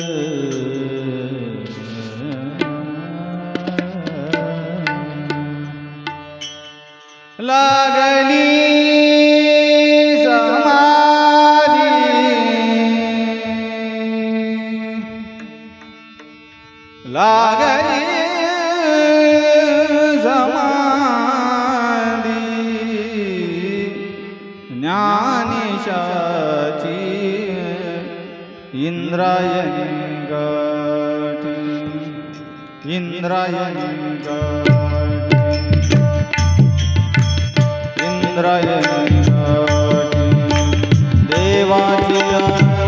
Yeah. Indrayani Indrayani देवाची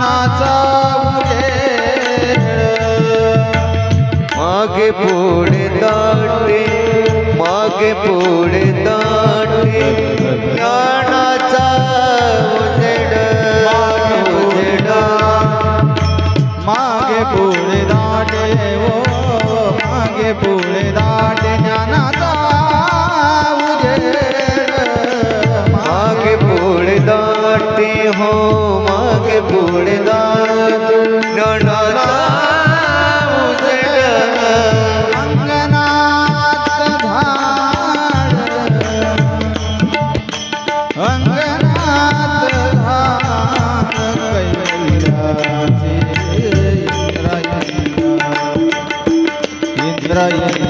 सिंहाचा मागे पुढे दाटे मागे पुढे दाटे ज्ञानाचा उजेड उजेड. मागे पुढे दाटे ओ मागे पुढे दाटे ઇન્દ્રાય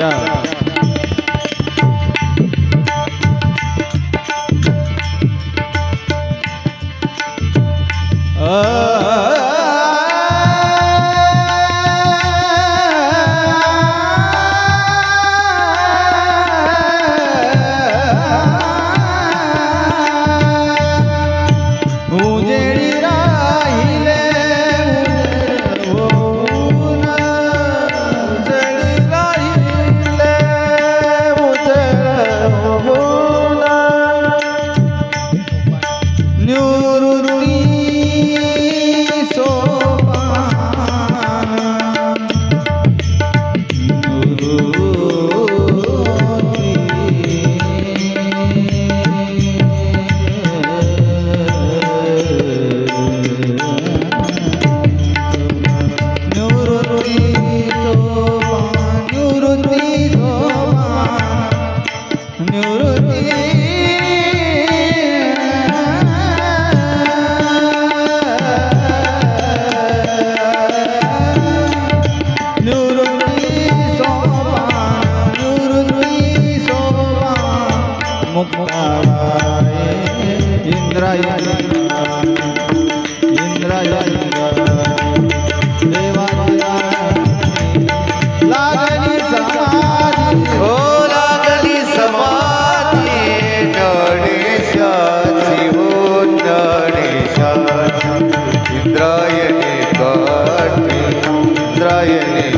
ચાર Oh इंद्राय इंद्राय देवाया लागली समाधी हो लागली समाधी गणेशाची हो गणेशाची इंद्रायणी काटी इंद्रायणी